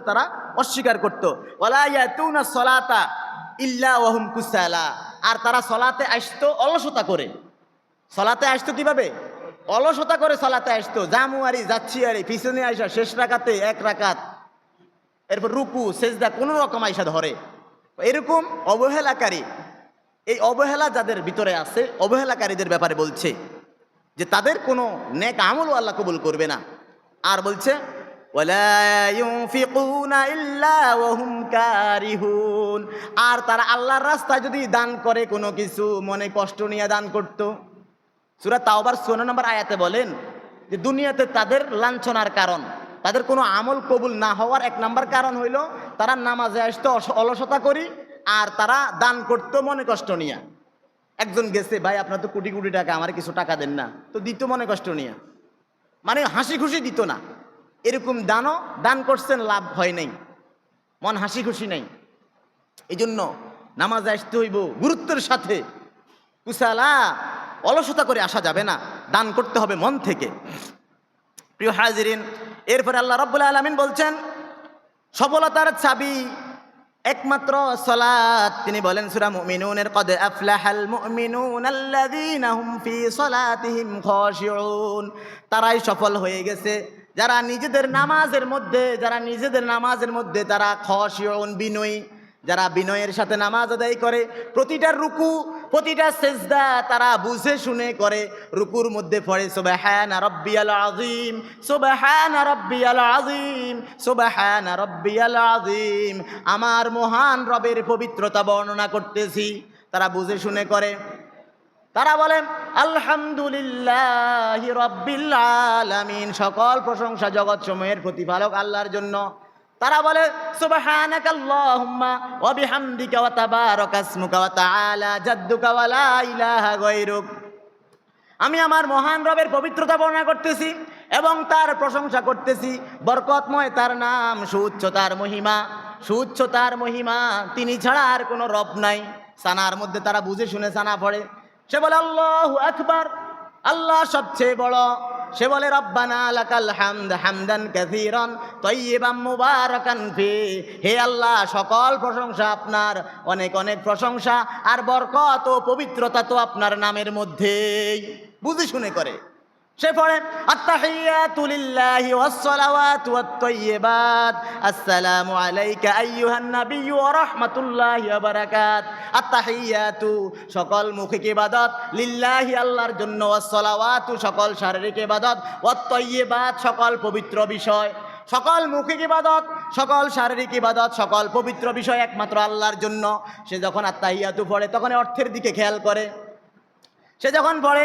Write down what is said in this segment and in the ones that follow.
তারা অস্বীকার করতো। সলাতা ইল্লা ওয়াহুম কুসালা। আর তারা সলাতে আসতো অলসতা করে। সলাতে আসতো কীভাবে? অলসতা করে সলাতে আসতো। জামুয়ারি যাচ্ছি আরে পিছনে আইসা, শেষ রাখাতে এক রাকাত। এরপর রুকু, সেজদা, কোনো রকম আইসা ধরে। এরকম অবহেলাকারী। এই অবহেলা যাদের ভিতরে আছে, অবহেলাকারীদের ব্যাপারে বলছে যে তাদের কোনো নেক আমলও আল্লাহ কবুল করবে না। আর বলছে আর তারা আল্লাহর রাস্তায় যদি দান করে, কোনো কিছু মনে কষ্ট নিয়ে দান করত। সুরা তাওবার সোনা নম্বর আয়াতে বলেন যে, দুনিয়াতে তাদের লাঞ্ছনার কারণ, তাদের কোনো আমল কবুল না হওয়ার এক নাম্বার কারণ হইল, তারা নামাজে আসতে অলসতা করি, আর তারা দান করতো মনে কষ্ট নিয়ে। একজন গেছে, ভাই, আপনার তো কোটি কোটি টাকা, আমার কিছু টাকা দেন না। তো দিত মনে কষ্ট নিয়ে। মানে হাসি খুশি দিত না। এরকম দানও দান করছেন, লাভ হয় নাই। মন হাসি খুশি নাই। এই জন্য নামাজ আসতে হইব গুরুত্বের সাথে। কুসালা অলসতা করে আসা যাবে না, দান করতে হবে মন থেকে। প্রিয় হাজিরিন, এরপরে আল্লাহ রব্বুল আলমিন বলছেন, সফলতার চাবি একমাত্র সলাত তিনি বলেন, সূরা মুমিনুনের, কদ আফলাহাল মুমিনুন আল্লাযীনা হুম ফি সলাতিহিম খাশিউন। তারাই সফল হয়ে গেছে। যারা নিজেদের নামাজের মধ্যে, যারা নিজেদের নামাজের মধ্যে তারা খাশিউন বিনয়ী, যারা বিনয়ের সাথে নামাজ আদায় করে, প্রতিটা রুকু, প্রতিটা সেজদা তারা বুঝে শুনে করে, রুকুর মধ্যে পড়ে, সুবহানা রাব্বিয়াল আযীম, সুবহানা রাব্বিয়াল আযীম, সুবহানা রাব্বিয়াল আজিম আমার মহান রবের পবিত্রতা বর্ণনা করতেছি। তারা বুঝে শুনে করে। তারা বলেন, আলহামদুলিল্লাহ রব্বিল আলামিন। সকল প্রশংসা জগৎ সমূহের প্রতিপালক আল্লাহর জন্য। তারা বলে ইলাহা আমি আমার মহান রবের পবিত্রতা বর্ণনা করতেছি এবং তার প্রশংসা করতেছি। বরকতময় তার নাম সুউচ্চ তার মহিমা সুউচ্চ তার মহিমা। তিনি ছাড়া আর কোনো রব নাই। সানার মধ্যে তারা বুঝে শুনে সানা পড়ে। সে বলে, আল্লাহ আকবার। আল্লাহ সবচেয়ে বড়। সে বলে, রব্বানা লাকাল হামদ হামদান কাসীরান তাইয়িবাম মুবারাকান ফি। হে আল্লাহ, সকল প্রশংসা আপনার, অনেক অনেক প্রশংসা আর বরকত ও পবিত্রতা তো আপনার নামের মধ্যেই। বুঝে শুনে করে। সে পড়ে, আত্তাহিয়াতু লিল্লাহি ওয়াস সালাওয়াতু ওয়াত তাইয়্যিবাত আসসালামু আলাইকা আইয়ুহান নাবিয়্যু ওয়া রাহমাতুল্লাহি ওয়া বারাকাত, আত্তাহিয়াতু, সকল মৌখিক ইবাদত লিল্লাহি আল্লাহর জন্য ওয়াস সালাওয়াতু সকল শারীরিক ইবাদত ওয়াত তাইয়্যিবাত সকল পবিত্র বিষয়, সকল মৌখিক ইবাদত, সকল শারীরিক ইবাদত, সকল পবিত্র বিষয় একমাত্র আল্লাহর জন্য। সে যখন আত্মাহিয়াতু পড়ে, তখন অর্থের দিকে খেয়াল করে। সে যখন পড়ে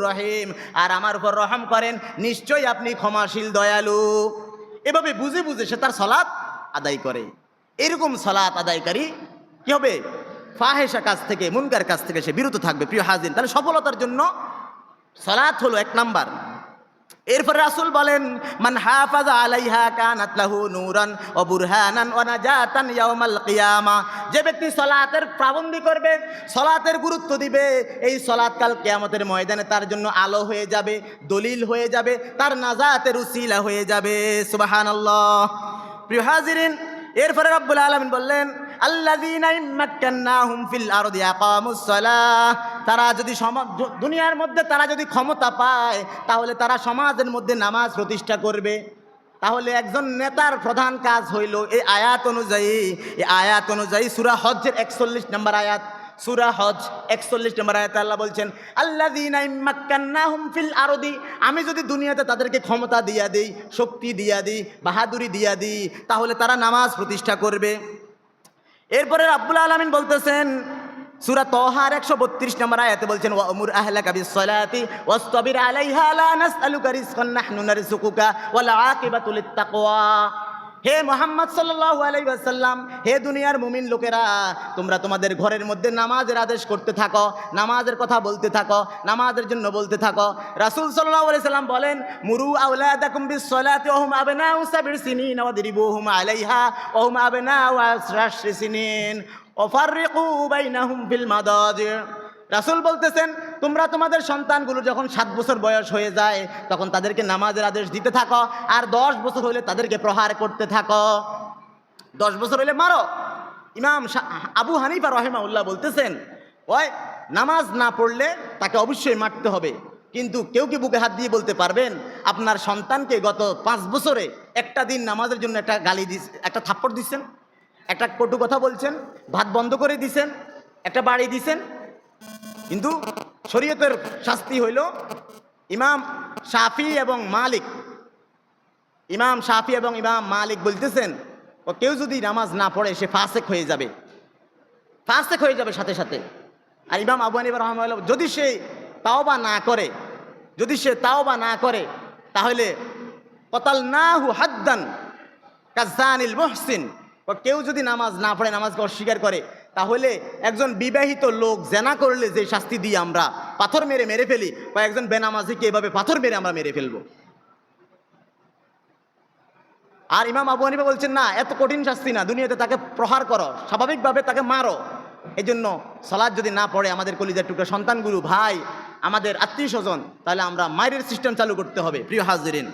রহিম। আর আমার উপর রহম করেন, নিশ্চয়ই আপনি ক্ষমাশীল, দয়ালু। এভাবে বুঝে বুঝে সে তার সলাৎ আদায় করে। এরকম সলাৎ আদায়কারী কি হবে? ফাহেসা কাজ থেকে, মুনকার কাছ থেকে সে বিরত থাকবে, প্রিয় হাজিন তাহলে সফলতার জন্য সলাৎ হলো এক নাম্বার। এরপর রাসুল বলেন, মান হাফাজা আলাইহা কানাত লাহু নূরান ওয়া বুরহানান ওয়া নাজাতান ইয়াউমাল কিয়ামা। যে ব্যক্তি সালাতের পাবন্দি করবে, সালাতের গুরুত্ব দিবে, এই সালাত কাল কিয়ামতের ময়দানে তার জন্য আলো হয়ে যাবে, দলিল হয়ে যাবে, তার নাজাতের উসিলা হয়ে যাবে। সুবহানাল্লাহ। প্রিয় হাজিরিন, এরপরে রব্বুল আলামিন বললেন তারা যদি দুনিয়ার মধ্যে তারা যদি ক্ষমতা পায়, তাহলে তারা সমাজের মধ্যে নামাজ প্রতিষ্ঠা করবে। তাহলে একজন নেতার প্রধান কাজ হইল এই আয়াত অনুযায়ী, এই আয়াত অনুযায়ী সুরা হজ্জের একচল্লিশ নম্বর আয়াত, সুরা হজ একচল্লিশ নম্বর আয়াত আল্লাহ বলছেন আল্লাহ ফিল আরদি আমি যদি দুনিয়াতে তাদেরকে ক্ষমতা দিয়া দিই, শক্তি দিয়া দিই, বাহাদুরি দিয়া দিই, তাহলে তারা নামাজ প্রতিষ্ঠা করবে। এরপরে রাব্বুল আলমিন বলতেছেন, সুরা তোহার একশো বত্রিশ নম্বর আয়াতে বলছেন ওয়ামুর কাবি সলাতি ওস্তবির আলাইহা লা নাসআলুকা রিজকান নাহনু নারযুকুকা ওয়াল আকিবাতুল লিত্তাকওয়া। হে মোহাম্মদ সাল্লাল্লাহু আলাইহি ওয়াসাল্লাম, হে দুনিয়ার মুমিন লোকেরা, তোমরা তোমাদের ঘরের মধ্যে নামাজের আদেশ করতে থাকো, নামাজের কথা বলতে থাকো, নামাজের জন্য বলতে থাকো। রাসূল সাল্লাল্লাহু আলাইহি সাল্লাম বলেন, মুরু আশরি সিনিন ওয়াফাররিকু বাইনাহুম ফিল মাদাজি। রাসূল বলতেছেন, তোমরা তোমাদের সন্তানগুলো যখন সাত বছর বয়স হয়ে যায়, তখন তাদেরকে নামাজের আদেশ দিতে থাকো। আর দশ বছর হলে তাদেরকে প্রহার করতে থাকো। দশ বছর হলে মারো। ইমাম আবু হানিফা রহেমাউল্লাহ বলতেছেন, ওই, নামাজ না পড়লে তাকে অবশ্যই মারতে হবে। কিন্তু কেউ কি বুকে হাত দিয়ে বলতে পারবেন, আপনার সন্তানকে গত পাঁচ বছরে একটা দিন নামাজের জন্য একটা গালি দিস, একটা থাপ্পড় দিচ্ছেন একটা কটু কথা বলছেন, ভাত বন্ধ করে দিছেন, একটা বাড়ি দিছেন কিন্তু শরীয়তের শাস্তি হইল ইমাম শাফি এবং মালিক। ইমাম শাফি এবং ইমাম মালিক বলতেছেন, ও, কেউ যদি নামাজ না পড়ে, সে ফাসেক হয়ে যাবে। ফাসেক হয়ে যাবে সাথে সাথে। আর ইমাম আবু হানিফা রহমাল্লাহ যদি সে তাওবা না করে, যদি সে তাওবা না করে, তাহলে কতাল নাহু হাদ্দান কাজানিল মুহসিন। কেউ যদি নামাজ না পড়ে, নামাজকে অস্বীকার করে তাহলে একজন বিবাহিত লোক জেনা করলে যে শাস্তি দিই আমরা, পাথর মেরে মেরে ফেলি, বা একজন বেনামাজিকে এভাবে পাথর মেরে আমরা মেরে ফেলব। আর ইমাম আবু হানিফা বলছেন, না, এত কঠিন শাস্তি না, দুনিয়াতে তাকে প্রহার করো, স্বাভাবিকভাবে তাকে মারো। এই জন্য সলাদ যদি না পড়ে আমাদের কলিজার টুকরা সন্তানগুলো ভাই, আমাদের আত্মীয় স্বজন, তাহলে আমরা মায়ের সিস্টেম চালু করতে হবে, প্রিয় হাজরিন।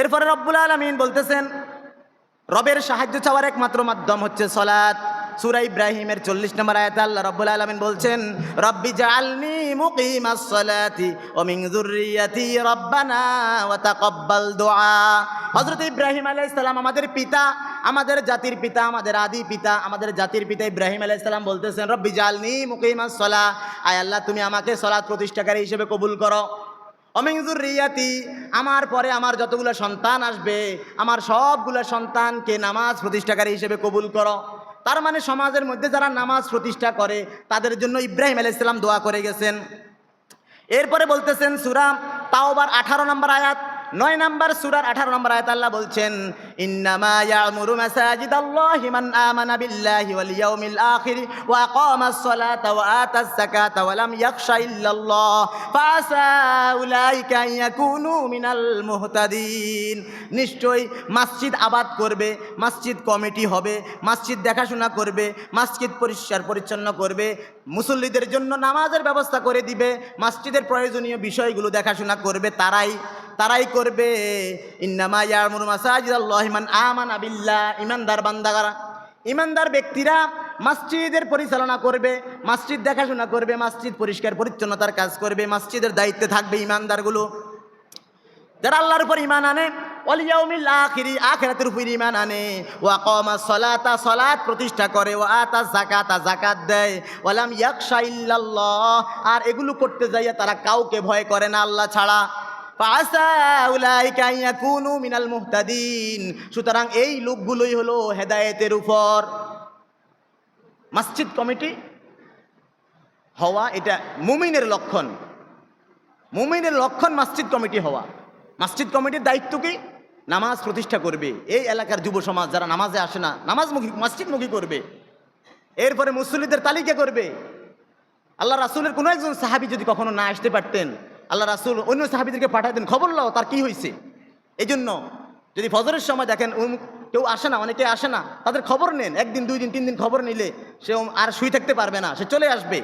এরপরে রব্বুল আলমিন বলতেছেন, রবের সাহায্য চাওয়ার একমাত্র মাধ্যম হচ্ছে সলাৎ। সুরা ইব্রাহিমের চল্লিশ নম্বর আয়াত আল্লাহ রব্বুল আলমিন বলছেন, রব্বি জাআলনি মুকিমাস সালাতি ওয়া মিন যুররিয়াতি রব্বানা ওয়া তাকাব্বাল দুআ। হযরত ইব্রাহিম আলাইহিস সালাম আমাদের পিতা, আমাদের জাতির পিতা, আমাদের আদি পিতা, আমাদের জাতির পিতা ইব্রাহিম আলাইহিস সালাম বলতেছেন, রব্বি জাআলনি মুকিমাস সালাহ আয় আল্লাহ, তুমি আমাকে সালাত প্রতিষ্ঠাকারী হিসেবে কবুল করো। অমিংজুর রিয়াতি আমার পরে আমার যতগুলো সন্তান আসবে, আমার সবগুলো সন্তানকে নামাজ প্রতিষ্ঠাকারী হিসেবে কবুল করো। তার মানে সমাজের মধ্যে যারা নামাজ প্রতিষ্ঠা করে, তাদের জন্য ইব্রাহিম আলাইসাল্লাম দোয়া করে গেছেন। এরপরে বলতেছেন সুরা তাওবার আঠারো নম্বর আয়াত নয় নম্বর সুরার আঠারো নম্বর আয়াত আল্লাহ বলছেন আখির ওয়া মিনাল নিশ্চয়ই মসজিদ আবাদ করবে, মসজিদ কমিটি হবে, মসজিদ দেখাশোনা করবে, মসজিদ পরিষ্কার পরিচ্ছন্ন করবে, মুসল্লিদের জন্য নামাজের ব্যবস্থা করে দিবে, মসজিদের প্রয়োজনীয় বিষয়গুলো দেখাশোনা করবে, তারাই তারাই করবে। ইন্নামা ইয়ামুর মাসাজিদ আল্লাহিমান আমান আবিল্লাহ ইমানদার বান্দাগারা, ইমানদার ব্যক্তিরা মসজিদের পরিচালনা করবে, মসজিদ দেখাশোনা করবে, মসজিদ পরিষ্কার পরিচ্ছন্নতার কাজ করবে, মসজিদের দায়িত্বে থাকবে ইমানদারগুলো। যারা আল্লাহর উপর ইমান আনে অলিয়াউমিল আখিরি, আখিরাতের উপর ইমান আনে। ওয়া কমা সলাতা সলাত প্রতিষ্ঠা করে ও আতা জাকাতা জাকাত দেয়। ওয়ালাম ইয়াকশা ইল্লাল্লাহ। আর এগুলো করতে যাইয়া তারা কাউকে ভয় করে না, আল্লাহ ছাড়া। মিনাল মুহতাদিন। সুতরাং এই লোকগুলোই হলো হেদায়েতের উপর। মসজিদ কমিটি হওয়া এটা মুমিনের লক্ষণ। মুমিনের লক্ষণ মসজিদ কমিটি হওয়া। মসজিদ কমিটির দায়িত্ব কি? নামাজ প্রতিষ্ঠা করবে। এই এলাকার যুব সমাজ যারা নামাজে আসে না, নামাজ মুখী নামাজমুখী মসজিদমুখী করবে। এরপরে মুসল্লিদের তালিকা করবে। আল্লাহ রাসুলের কোনো একজন সাহাবি যদি কখনো না আসতে পারতেন আল্লাহ রাসুল অন্য সাহাবিদেরকে পাঠাতেন খবর লাও, তার কি হয়েছে এই জন্য যদি ফজরের সময় দেখেন কেউ আসে না, অনেকে আসে না, তাদের খবর নেন, একদিন, দুই দিন, তিন দিন খবর নিলে সে আর শুয়ে থাকতে পারবে না, সে চলে আসবে।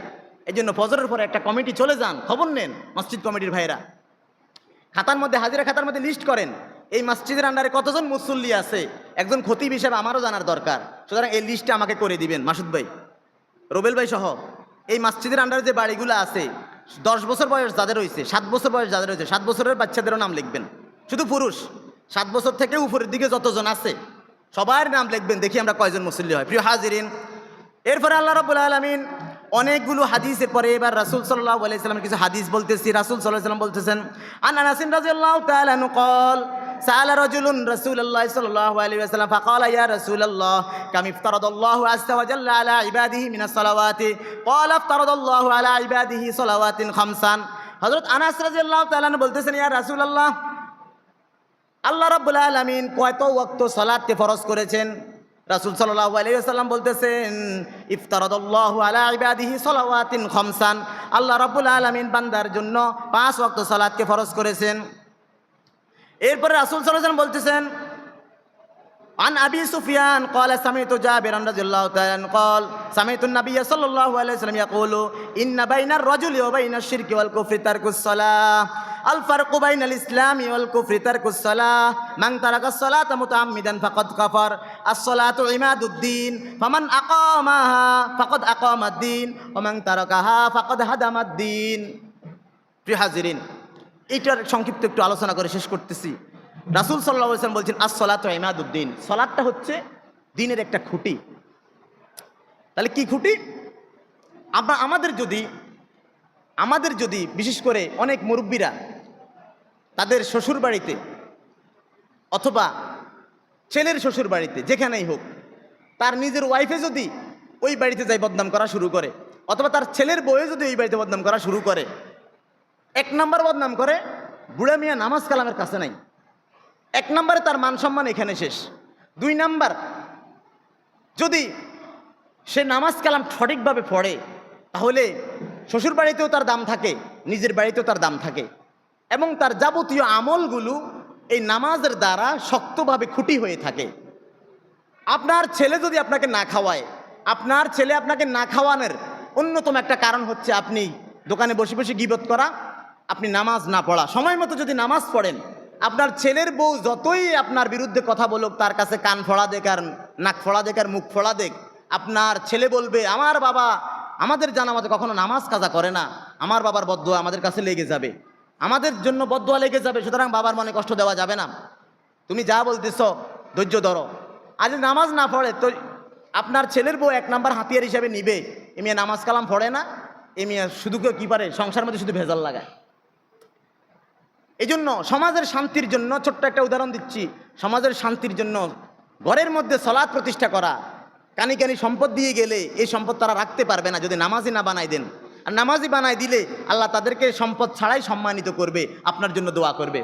এই জন্য ফজরের পরে একটা কমিটি চলে যান, খবর নেন, মসজিদ কমিটির ভাইরা খাতার মধ্যে, হাজিরা খাতার মধ্যে লিস্ট করেন, এই মসজিদের আন্ডারে কতজন মুসল্লি আছে, একজন খতিব হিসেবে আমারও জানার দরকার। সুতরাং এই লিস্টটা আমাকে করে দিবেন, মাসুদ ভাই, রোবেল ভাই সহ, এই মসজিদের আন্ডারে যে বাড়িগুলো আছে দশ বছর বয়স যাদের রয়েছে সাত বছর বয়স যাদের রয়েছে সাত বছরের বাচ্চাদেরও নাম লিখবেন। শুধু পুরুষ, সাত বছর থেকে উপরের দিকে যতজন আছে, সবার নাম লিখবেন, দেখি আমরা কয়জন মুসল্লি হয়। প্রিয় হাজিরিন, এরপরে আল্লাহ রবুল আলমিন অনেকগুলো হাদিসের পরে এবার রাসুল সাল্লাহ আলাইসালামের কিছু হাদিস বলতেছি। রাসুল সাল্লাহ সাল্লাম বলতেছেন আন্না নাসিম রাজিউল্লাহ তাল কল سأل رجل رسول الله صلى الله عليه وسلم فقال يا رسول الله كم افترض الله عز وجل على عباده من الصلوات قال افترض الله على عباده صلوات خمسا হযরত আনাস রাদিয়াল্লাহু তাআলা বলতেছেন ইয়া রাসূলুল্লাহ আল্লাহ রাব্বুল আলামিন কয়ত ওয়াক্ত সালাতকে ফরজ করেছেন রাসূল সাল্লাল্লাহু আলাইহি ওয়াসাল্লাম বলতেছেন ইফতারাদাল্লাহু আলা ইবাদিহি সালাওয়াতিন খামসান আল্লাহ রাব্বুল আলামিন বান্দার জন্য পাঁচ ওয়াক্ত সালাতকে ফরজ করেছেন এরপরে রাসূল সাল্লাল্লাহু আলাইহি ওয়াসাল্লাম বলতেছেন عن أبي سفيان قال سمعت جابرا رضي الله تعالى عنه قال سمعت النبي صلى الله عليه وسلم يقول إن بين الرجل وبين الشرك والكفر ترك الصلاة الفرق بين الإسلام والكفر ترك الصلاة من ترك الصلاة متعمدا فقد كفر الصلاة عماد الدين فمن أقامها فقد أقام الدين ومن تركها فقد هدم الدين প্রিয় হাজিরিন এটার সংক্ষিপ্ত একটু আলোচনা করে শেষ করতেছি। রাসুল সাল্লাহ বলছেন আসলাত ইমাদুদ্দিন সলাদটা হচ্ছে দিনের একটা খুঁটি। তাহলে কি খুঁটি? আমরা আমাদের যদি আমাদের যদি বিশেষ করে অনেক মুরব্বীরা তাদের শ্বশুর বাড়িতে অথবা ছেলের শ্বশুর বাড়িতে যেখানেই হোক, তার নিজের ওয়াইফে যদি ওই বাড়িতে যাই বদনাম করা শুরু করে, অথবা তার ছেলের বউয়ে যদি ওই বাড়িতে বদনাম করা শুরু করে এক নম্বর বদনাম করে, বুড়া মিয়া নামাজ কালামের কাছে নাই। এক নম্বরে তার মান সম্মান এখানে শেষ। দুই নাম্বার, যদি সে নামাজ কালাম সঠিকভাবে পড়ে, তাহলে শ্বশুর বাড়িতেও তার দাম থাকে, নিজের বাড়িতেও তার দাম থাকে। এবং তার যাবতীয় আমলগুলো এই নামাজের দ্বারা শক্তভাবে খুঁটি হয়ে থাকে। আপনার ছেলে যদি আপনাকে না খাওয়ায়, আপনার ছেলে আপনাকে না খাওয়ানোর অন্যতম একটা কারণ হচ্ছে আপনি দোকানে বসে বসে গিবত করা আপনি নামাজ না পড়া। সময় মতো যদি নামাজ পড়েন, আপনার ছেলের বউ যতই আপনার বিরুদ্ধে কথা বলুক, তার কাছে কান ফোড়া দেখ আর নাক ফোড়া দেখ আর মুখ ফোড়া দেখ আপনার ছেলে বলবে, আমার বাবা আমাদের জানা মতে কখনো নামাজ কাজা করে না। আমার বাবার বদুয়া আমাদের কাছে লেগে যাবে। আমাদের জন্য বদুয়া লেগে যাবে, সুতরাং বাবার মনে কষ্ট দেওয়া যাবে না। তুমি যা বলতেছ, ধৈর্য ধরো। আজ নামাজ না পড়ে তো আপনার ছেলের বউ এক নাম্বার হাতিয়ার হিসাবে নিবে। এ মেয়ে নামাজ কালাম পড়ে না, এ মেয়ে শুধু কেউ কী পারে সংসার মধ্যে শুধু ভেজাল লাগায়। এই জন্য সমাজের শান্তির জন্য ছোট্ট একটা উদাহরণ দিচ্ছি। সমাজের শান্তির জন্য ঘরের মধ্যে সলাদ প্রতিষ্ঠা করা। কানি কানি সম্পদ দিয়ে গেলে এই সম্পদ তারা রাখতে পারবে না যদি নামাজি না বানাই দেন। আর নামাজি বানাই দিলে আল্লাহ তাদেরকে সম্পদ ছাড়াই সম্মানিত করবে, আপনার জন্য দোয়া করবে।